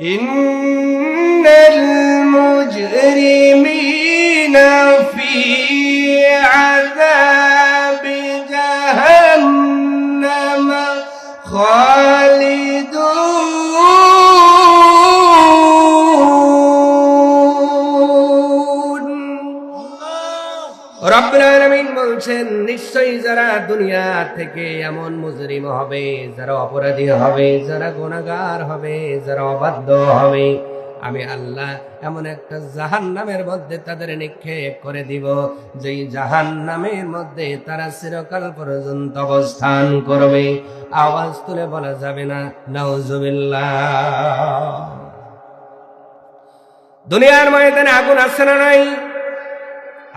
إن المجرمين বলছেন, নিশ্চয়ই যারা দুনিয়া থেকে এমন মুজরিম হবে, যারা অপরাধী হবে, যারা গুনাহগার হবে, যারা অবাধ্য হবে, আমি আল্লাহ এমন একটা জাহান্নামের মধ্যে তাদের নিক্ষেপ করে দিব, যেই জাহান্নামের মধ্যে তারা চিরকাল পর্যন্ত অবস্থান করবে। আওয়াজ তুলে বলা যাবে না, নাউজুবিল্লাহ। দুনিয়ার ময়দানে আগুন আছে না নাই?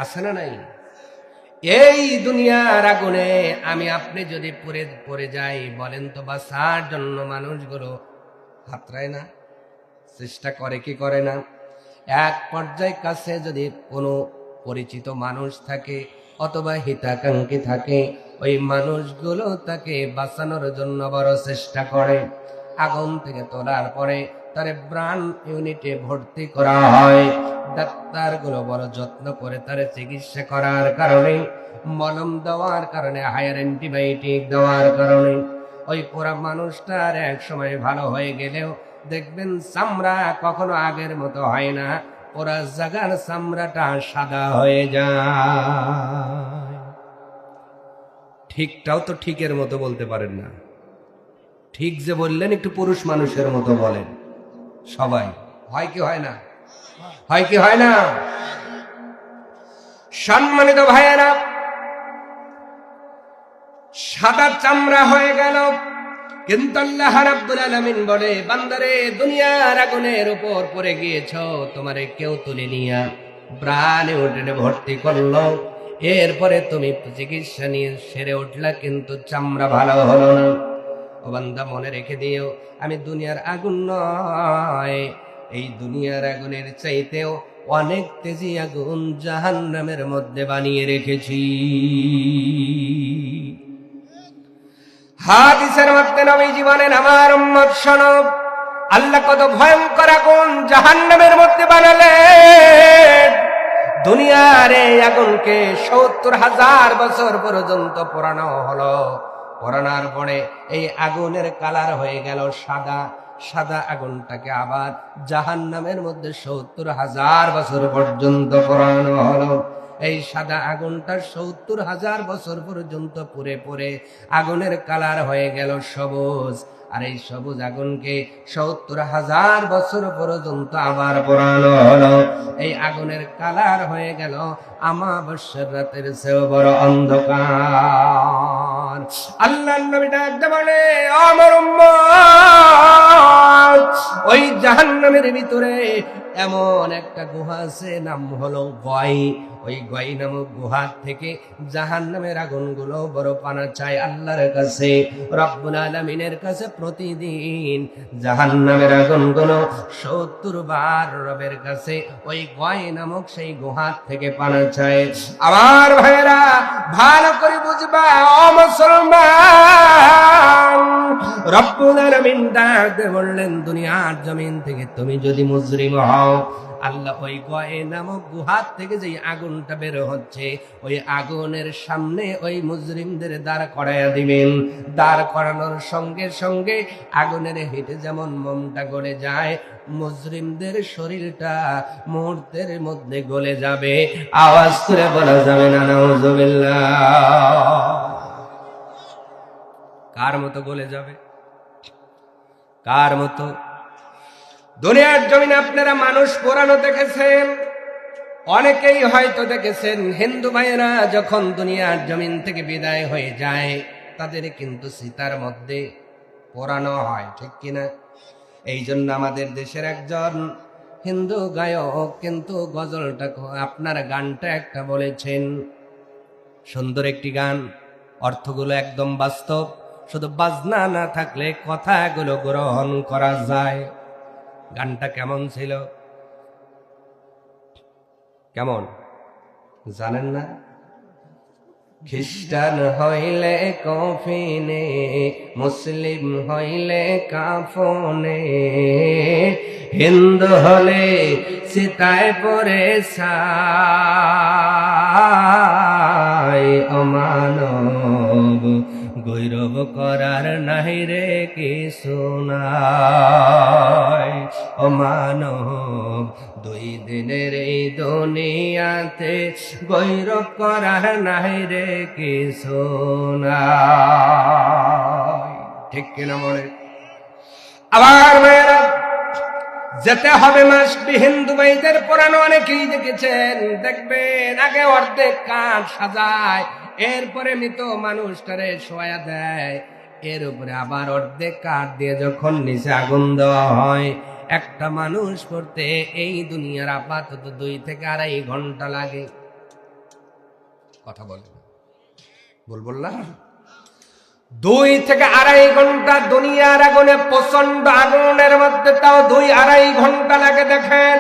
আছে না নাই? এই দুনিয়ার আগুনে আমি আপনি যদি পড়ে পড়ে যাই, বলেন তো বা সার জন্য মানুষগুলো হাতরায় না? চেষ্টা করে কি করে না? এক পর্যায়ে কাছে যদি কোনো পরিচিত মানুষ থাকে, অথবা হিতাকাঙ্ক্ষী থাকে, ওই মানুষগুলো তাকে বাঁচানোর জন্য বড় চেষ্টা করে। আগুন থেকে তোলার পরে তার ব্রাণ ইউনিটে ভর্তি করা হয়। ডাক্তারগুলো বড় যত্ন করে তার চিকিৎসা করার কারণে, মলম দেওয়ার কারণে হায়ার অ্যান্টিবায়োটিক দেওয়ার কারণে, ওই পুরা মানুষটার এক সময় ভালো হয়ে গেলেও দেখবেন চামড়া কখনো আগের মতো হয় না ওরা জাগার চামড়াটা সাদা হয়ে যায়। ঠিকটাও তো ঠিকের মতো বলতে পারেন না। ঠিক যে বললেন একটু পুরুষ মানুষের মতো বলেন। সবাই, হয় কি হয় না? হয় কি হয় না? সম্মানিত ভাইয়েরা, সাদা চামড়া হয়ে গেল। কিন্তু আল্লাহ রাব্বুল আলামিন বলে, বান্দারে, দুনিয়ার আগুনের উপর পড়ে গিয়েছ, তোমারে কেউ তুলে নিয়া প্রাণে উঠে ভর্তি করল। এরপরে তুমি চিকিৎসা নিয়ে সেরে উঠলা, কিন্তু চামড়া ভালো হলো না। ও বান্দা, মনে রেখে দিও, আমি দুনিয়ার আগুন নয়। এই দুনিয়ার আগুনের চাইতেও অনেক তেজি আগুন জাহান্নামের মধ্যে বানিয়ে রেখেছি। হাদিসের মধ্যে নবী জীবনের আমার শোনব আল্লাহ কত ভয়ঙ্কর আগুন জাহান্নামের মধ্যে বানালেন। দুনিয়ার এই আগুনকে সত্তর হাজার বছর পর্যন্ত পোড়ানো হলো। পোড়ানোর পরে এই আগুনের কালার হয়ে গেল সাদা সাদা আগুনটাকে আবার জাহান্নামের মধ্যে সত্তর হাজার বছর পর্যন্ত পোড়ানো হলো। এই সাদা আগুনটা সত্তর হাজার বছর পর্যন্ত পুরে পুরে আগুনের কালার হয়ে গেল সবুজ। আর এই সবুজ আগুনকে সত্তর হাজার বছর পর্যন্ত আবার পোড়ানো হলো। এই আগুনের কালার হয়ে গেল আমাবস্যার রাতের চেয়েও বড় অন্ধকার। আল্লাহ নবী ডাকতে বলে, আমার ওই জাহান্নামের ভিতরে এমন একটা গুহা আছে, নাম হলো গয়। ওই গয় নামক গুহার থেকে জাহান নামের আগুনগুলো বড় পানা চায় আল্লাহর কাছে, রব্বুল আলমিনের কাছে প্রতিদিন জাহান নামের আগুনগুলো সত্তর বার রবের কাছে ওই গয় নামক সেই গুহার থেকে পানা চায়। আমার ভাইয়েরা, ভালো করে বুঝবা, ও মুসলমান! জমিন থেকে তুমি যদি মুজরিম হও, আল্লাহ ওই গয়ে নামক গুহার থেকে যে আগুনটা বের হচ্ছে, ওই আগুনের সামনে ওই মুজরিমদের দাঁড় করাইয়া দিবেন। দাঁড় করানোর সঙ্গে সঙ্গে আগুনের হেঁটে যেমন মোমটা গলে যায়, মুজরিমদের শরীরটা মুহূর্তের মধ্যে গলে যাবে। আওয়াজ করে বলা যাবে না কার মতো গলে যাবে? কার মতো। দুনিয়ার জমিনে আপনারা মানুষ পোড়ানো দেখেছেন, অনেকেই হয়তো দেখেছেন, হিন্দু ভাইয়েরা যখন দুনিয়ার জমিন থেকে বিদায় হয়ে যায়, তাদের কিন্তু সীতার মধ্যে পোড়ানো হয়, ঠিক কিনা? এই জন্য আমাদের দেশের একজন হিন্দু গায়ক কিন্তু গজলটা, আপনার গানটা একটা বলেছেন, সুন্দর একটি গান, অর্থগুলো একদম বাস্তব। শুধু বাজনা না থাকলে কথাগুলো গ্রহণ করা যায়। গানটা কেমন ছিল? কেমন? জানেন না? খ্রিস্টান হইলে কফিনে, মুসলিম হইলে কাফনে, হিন্দু হলে সীতায় পরে সাই অমানব। গৈরব করার নাহি রে কি শোনায় অমানব দুই দিনের এই দুনিয়াতে গৈরব করার নাহি রে কি শোনায় ঠিক কিনা মনে? আবার মেয়েরা, যেতে হবে মাসবিহীন দুবাইদের পুরানো অনেকেই দেখেছেন, দেখবেন, আগে অর্ধেক কাঠ সাজায় এরপরে মৃত মানুষটারে শোয়া দেয়। এর উপরে আবার অর্ধেক কাঠ দিয়ে যখন নিচে আগুন দেওয়া হয়, একটা মানুষ করতে এই দুনিয়ার আপাতত দুই থেকে আড়াই ঘণ্টা লাগে। কথা বলে। বল বললাম দুই থেকে আড়াই ঘণ্টা দুনিয়ার আগুনে প্রচণ্ড আগুনের মধ্যে তাও দুই আড়াই ঘণ্টা লাগে দেখেন।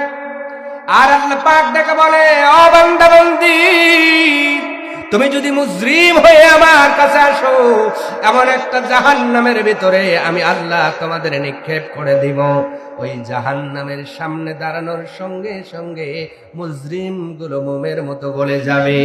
আর আল্লাহ পাক দেখে বলে বন্দি তুমি যদি মুজরিম হয়ে আমার কাছে আসো, এমন একটা জাহান নামের ভিতরে আমি আল্লাহ তোমাদের নিক্ষেপ করে দিব। ওই জাহান নামের সামনে দাঁড়ানোর সঙ্গে সঙ্গে মুজরিমগুলো মোমের মতো গলে যাবে।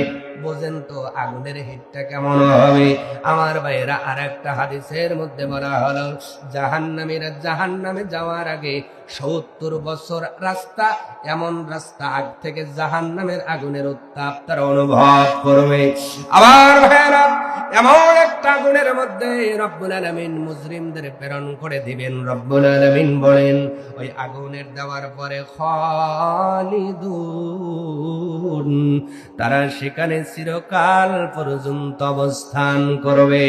বোঝেন তো আগুনের হিটটা কেমন হবে? আমার ভাইয়েরা আর একটা হাদিসের মধ্যে বলা হলো জাহান জাহান্নামে জাহান নামে যাওয়ার আগে সত্তর বছর রাস্তা, এমন রাস্তা আগ থেকে জাহান্নামের আগুনের উত্তাপ তারা অনুভব করবে। আবার ভাইয়েরা এমন একটা গুণের মধ্যে রব্বুল আলমিন মুসলিমদের প্রেরণ করে দিবেন। রব্বুল আলমিন বলেন, ওই আগুনের দেওয়ার পরে খালিদুন, তারা সেখানে চিরকাল পর্যন্ত অবস্থান করবে।